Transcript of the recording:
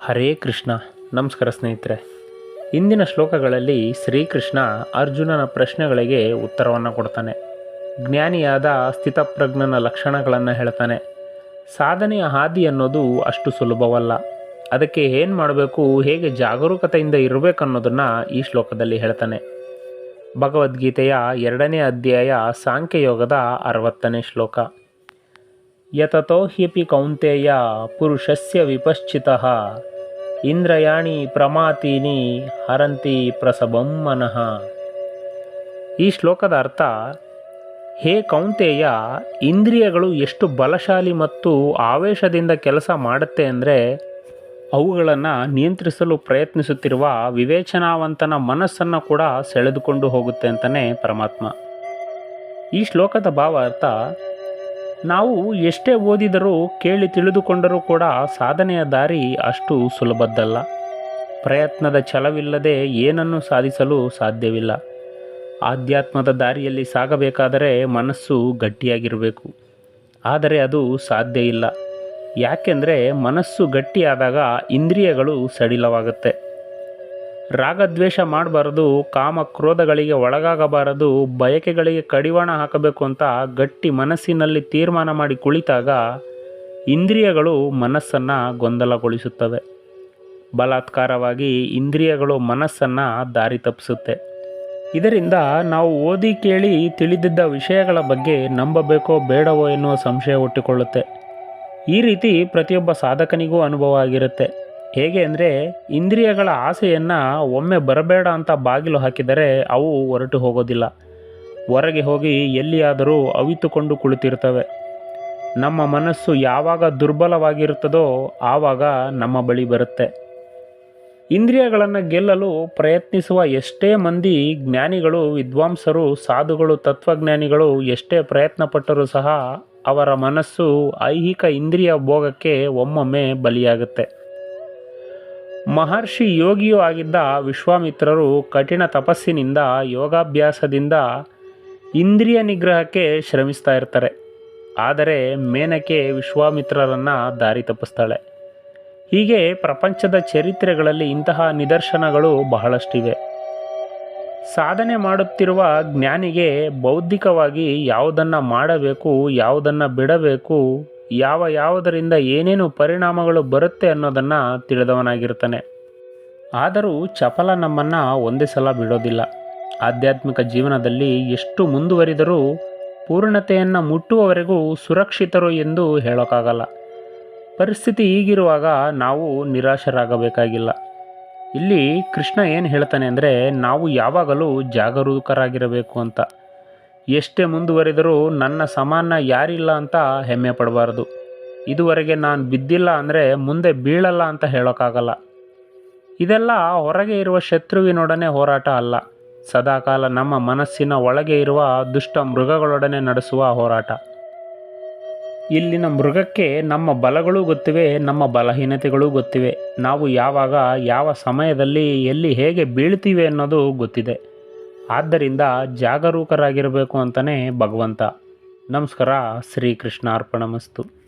ಹರೇ ಕೃಷ್ಣ. ನಮಸ್ಕಾರ ಸ್ನೇಹಿತರೆ. ಇಂದಿನ ಶ್ಲೋಕಗಳಲ್ಲಿ ಶ್ರೀಕೃಷ್ಣ ಅರ್ಜುನನ ಪ್ರಶ್ನೆಗಳಿಗೆ ಉತ್ತರವನ್ನು ಕೊಡ್ತಾನೆ. ಜ್ಞಾನಿಯಾದ ಸ್ಥಿತಪ್ರಜ್ಞನ ಲಕ್ಷಣಗಳನ್ನು ಹೇಳ್ತಾನೆ. ಸಾಧನೆಯ ಹಾದಿ ಅನ್ನೋದು ಅಷ್ಟು ಸುಲಭವಲ್ಲ. ಅದಕ್ಕೆ ಏನು ಮಾಡಬೇಕು, ಹೇಗೆ ಜಾಗರೂಕತೆಯಿಂದ ಇರಬೇಕನ್ನೋದನ್ನು ಈ ಶ್ಲೋಕದಲ್ಲಿ ಹೇಳ್ತಾನೆ. ಭಗವದ್ಗೀತೆಯ ಎರಡನೇ ಅಧ್ಯಾಯ ಸಾಂಖ್ಯಯೋಗದ ಅರವತ್ತನೇ ಶ್ಲೋಕ. ಯತತೋ ಹ್ಯಪಿ ಕೌಂತೆಯ ಪುರುಷಸ್ಯ ವಿಪಶ್ಚಿತಃ ಇಂದ್ರಯಾಣಿ ಪ್ರಮಾತೀನಿ ಹರಂತಿ ಪ್ರಸಭಂ ಮನಃ ಈ ಶ್ಲೋಕದ ಅರ್ಥ, ಹೇ ಕೌಂತೆಯ, ಇಂದ್ರಿಯಗಳು ಎಷ್ಟು ಬಲಶಾಲಿ ಮತ್ತು ಆವೇಶದಿಂದ ಕೆಲಸ ಮಾಡುತ್ತೆ ಅಂದರೆ, ಅವುಗಳನ್ನು ನಿಯಂತ್ರಿಸಲು ಪ್ರಯತ್ನಿಸುತ್ತಿರುವ ವಿವೇಚನಾವಂತನ ಮನಸ್ಸನ್ನು ಕೂಡ ಸೆಳೆದುಕೊಂಡು ಹೋಗುತ್ತೆ ಅಂತಲೇ ಪರಮಾತ್ಮ. ಈ ಶ್ಲೋಕದ ಭಾವ ಅರ್ಥ ನಾವು ಎಷ್ಟೇ ಓದಿದರೂ ಕೇಳಿ ತಿಳಿದುಕೊಂಡರೂ ಕೂಡ ಸಾಧನೆಯ ದಾರಿ ಅಷ್ಟು ಸುಲಭದ್ದಲ್ಲ. ಪ್ರಯತ್ನದ ಛಲವಿಲ್ಲದೆ ಏನನ್ನು ಸಾಧಿಸಲು ಸಾಧ್ಯವಿಲ್ಲ. ಆಧ್ಯಾತ್ಮದ ದಾರಿಯಲ್ಲಿ ಸಾಗಬೇಕಾದರೆ ಮನಸ್ಸು ಗಟ್ಟಿಯಾಗಿರಬೇಕು. ಆದರೆ ಅದು ಸಾಧ್ಯ ಇಲ್ಲ. ಯಾಕೆಂದರೆ ಮನಸ್ಸು ಗಟ್ಟಿಯಾದಾಗ ಇಂದ್ರಿಯಗಳು ಸಡಿಲವಾಗುತ್ತೆ. ರಾಗದ್ವೇಷ ಮಾಡಬಾರದು, ಕಾಮ ಕ್ರೋಧಗಳಿಗೆ ಒಳಗಾಗಬಾರದು, ಬಯಕೆಗಳಿಗೆ ಕಡಿವಾಣ ಹಾಕಬೇಕು ಅಂತ ಗಟ್ಟಿ ಮನಸ್ಸಿನಲ್ಲಿ ತೀರ್ಮಾನ ಮಾಡಿ ಕುಳಿತಾಗ ಇಂದ್ರಿಯಗಳು ಮನಸ್ಸನ್ನು ಗೊಂದಲಗೊಳಿಸುತ್ತವೆ. ಬಲಾತ್ಕಾರವಾಗಿ ಇಂದ್ರಿಯಗಳು ಮನಸ್ಸನ್ನು ದಾರಿ ತಪ್ಪಿಸುತ್ತೆ. ಇದರಿಂದ ನಾವು ಓದಿ ಕೇಳಿ ತಿಳಿದಿದ್ದ ವಿಷಯಗಳ ಬಗ್ಗೆ ನಂಬಬೇಕೋ ಬೇಡವೋ ಎನ್ನುವ ಸಂಶಯ ಹುಟ್ಟಿಕೊಳ್ಳುತ್ತೆ. ಈ ರೀತಿ ಪ್ರತಿಯೊಬ್ಬ ಸಾಧಕನಿಗೂ ಅನುಭವ ಆಗಿರುತ್ತೆ. ಹೇಗೆ ಅಂದರೆ ಇಂದ್ರಿಯಗಳ ಆಸೆಯನ್ನು ಒಮ್ಮೆ ಬರಬೇಡ ಅಂತ ಬಾಗಿಲು ಹಾಕಿದರೆ ಅವು ಹೊರಟು ಹೋಗೋದಿಲ್ಲ. ಹೊರಗೆ ಹೋಗಿ ಎಲ್ಲಿಯಾದರೂ ಅವಿತುಕೊಂಡು ಕುಳಿತಿರ್ತವೆ. ನಮ್ಮ ಮನಸ್ಸು ಯಾವಾಗ ದುರ್ಬಲವಾಗಿರುತ್ತದೋ ಆವಾಗ ನಮ್ಮ ಬಳಿ ಬರುತ್ತೆ. ಇಂದ್ರಿಯಗಳನ್ನು ಗೆಲ್ಲಲು ಪ್ರಯತ್ನಿಸುವ ಎಷ್ಟೇ ಮಂದಿ ಜ್ಞಾನಿಗಳು, ವಿದ್ವಾಂಸರು, ಸಾಧುಗಳು, ತತ್ವಜ್ಞಾನಿಗಳು ಎಷ್ಟೇ ಪ್ರಯತ್ನ ಪಟ್ಟರೂ ಸಹ ಅವರ ಮನಸ್ಸು ಐಹಿಕ ಇಂದ್ರಿಯ ಭೋಗಕ್ಕೆ ಒಮ್ಮೊಮ್ಮೆ ಬಲಿಯಾಗುತ್ತೆ. ಮಹರ್ಷಿ ಯೋಗಿಯೂ ಆಗಿದ್ದ ವಿಶ್ವಾಮಿತ್ರರು ಕಠಿಣ ತಪಸ್ಸಿನಿಂದ, ಯೋಗಾಭ್ಯಾಸದಿಂದ ಇಂದ್ರಿಯ ನಿಗ್ರಹಕ್ಕೆ ಶ್ರಮಿಸ್ತಾ ಇರ್ತಾರೆ. ಆದರೆ ಮೇನಕೆ ವಿಶ್ವಾಮಿತ್ರರನ್ನು ದಾರಿ ತಪ್ಪಿಸ್ತಾಳೆ. ಹೀಗೆ ಪ್ರಪಂಚದ ಚರಿತ್ರೆಗಳಲ್ಲಿ ಇಂತಹ ನಿದರ್ಶನಗಳು ಬಹಳಷ್ಟಿವೆ. ಸಾಧನೆ ಮಾಡುತ್ತಿರುವ ಜ್ಞಾನಿಗೆ ಬೌದ್ಧಿಕವಾಗಿ ಯಾವುದನ್ನು ಮಾಡಬೇಕು, ಯಾವುದನ್ನು ಬಿಡಬೇಕು ಯಾವ ಯಾವುದರಿಂದ ಏನೇನು ಪರಿಣಾಮಗಳು ಬರುತ್ತೆ ಅನ್ನೋದನ್ನು ತಿಳಿದವನಾಗಿರ್ತಾನೆ. ಆದರೂ ಚಪಲ ನಮ್ಮನ್ನು ಒಂದೇ ಸಲ ಬಿಡೋದಿಲ್ಲ. ಆಧ್ಯಾತ್ಮಿಕ ಜೀವನದಲ್ಲಿ ಎಷ್ಟು ಮುಂದುವರಿದರೂ ಪೂರ್ಣತೆಯನ್ನು ಮುಟ್ಟುವವರೆಗೂ ಸುರಕ್ಷಿತರು ಎಂದು ಹೇಳೋಕ್ಕಾಗಲ್ಲ ಪರಿಸ್ಥಿತಿ ಹೀಗಿರುವಾಗ ನಾವು ನಿರಾಶರಾಗಬೇಕಾಗಿಲ್ಲ. ಇಲ್ಲಿ ಕೃಷ್ಣ ಏನು ಹೇಳ್ತಾನೆ ಅಂದರೆ ನಾವು ಯಾವಾಗಲೂ ಜಾಗರೂಕರಾಗಿರಬೇಕು ಅಂತ. ಎಷ್ಟೇ ಮುಂದುವರಿದರೂ ನನ್ನ ಸಮಾನ ಯಾರಿಲ್ಲ ಅಂತ ಹೆಮ್ಮೆ ಪಡಬಾರ್ದು. ಇದುವರೆಗೆ ನಾನು ಬಿದ್ದಿಲ್ಲ ಅಂದರೆ ಮುಂದೆ ಬೀಳಲ್ಲ ಅಂತ ಹೇಳೋಕ್ಕಾಗಲ್ಲ ಇದೆಲ್ಲ ಹೊರಗೆ ಇರುವ ಶತ್ರುವಿನೊಡನೆ ಹೋರಾಟ ಅಲ್ಲ. ಸದಾಕಾಲ ನಮ್ಮ ಮನಸ್ಸಿನ ಒಳಗೆ ಇರುವ ದುಷ್ಟ ಮೃಗಗಳೊಡನೆ ನಡೆಸುವ ಹೋರಾಟ. ಇಲ್ಲಿನ ಮೃಗಕ್ಕೆ ನಮ್ಮ ಬಲಗಳೂ ಗೊತ್ತಿವೆ, ನಮ್ಮ ಬಲಹೀನತೆಗಳೂ ಗೊತ್ತಿವೆ. ನಾವು ಯಾವಾಗ, ಯಾವ ಸಮಯದಲ್ಲಿ, ಎಲ್ಲಿ ಹೇಗೆ ಬೀಳ್ತೀವಿ ಅನ್ನೋದು ಗೊತ್ತಿದೆ. ಆದ್ದರಿಂದ ಜಾಗರೂಕರಾಗಿರಬೇಕು ಅಂತಲೇ ಭಗವಂತ. ನಮಸ್ಕಾರ ಶ್ರೀಕೃಷ್ಣ ಅರ್ಪಣಮಸ್ತು